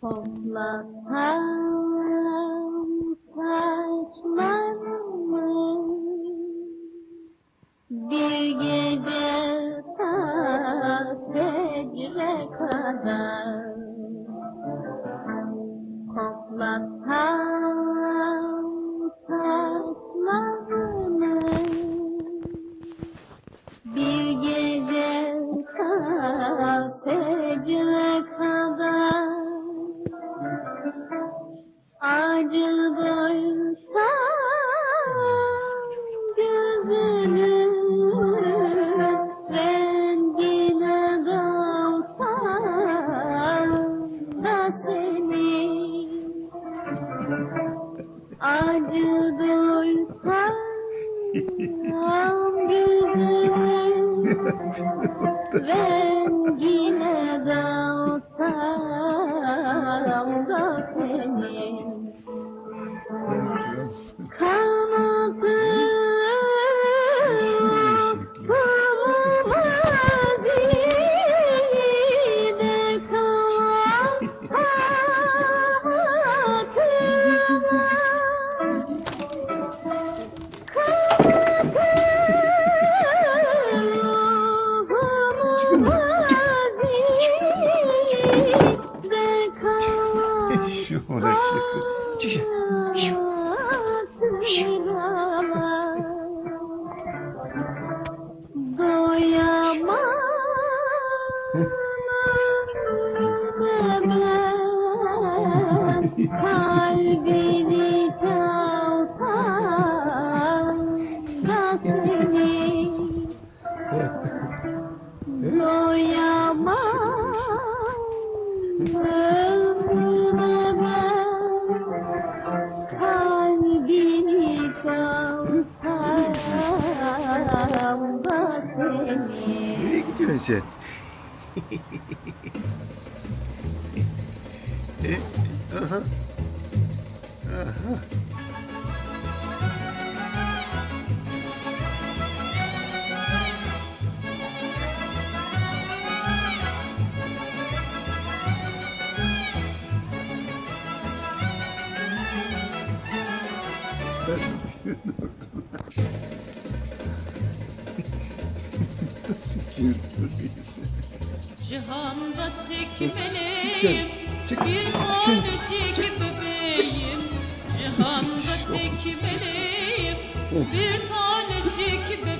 Toplasan saçlarımı bir gece ta secre kadar gözünün rengine dalsam da seni 是我的孩子，谢谢。Gidiyorsun sen? e, aha. Aha. Cihanda tek meleğim çık, Bir tanecik bebeğim. Cihanda tek meleğim Bir tanecik bebeğim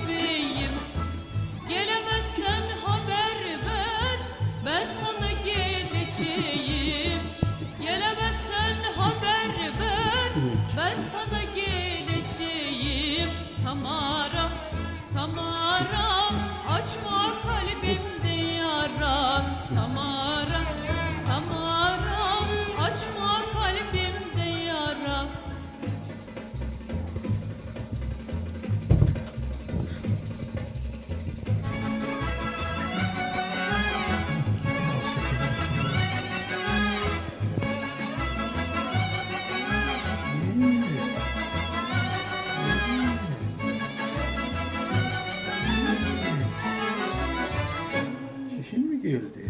Geldi?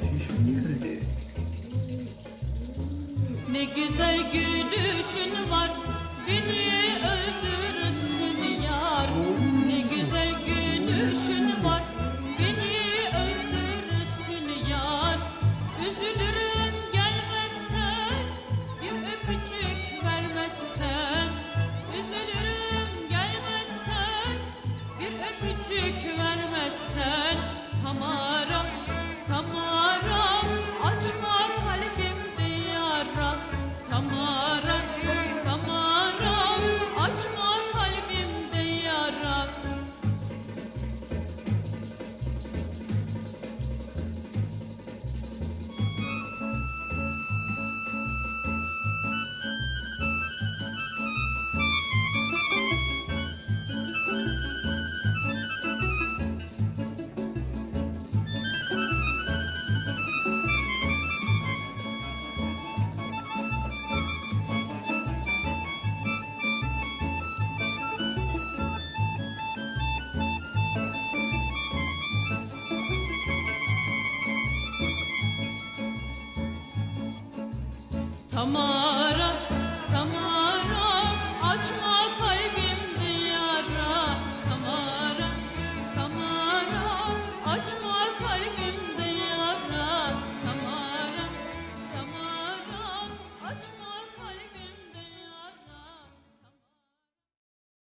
Şişin geldi. Ne güzel gülüşün var Beni öldürürsün come on. Tamara, Tamara Açma kalbimde yara Tamara, Tamara Açma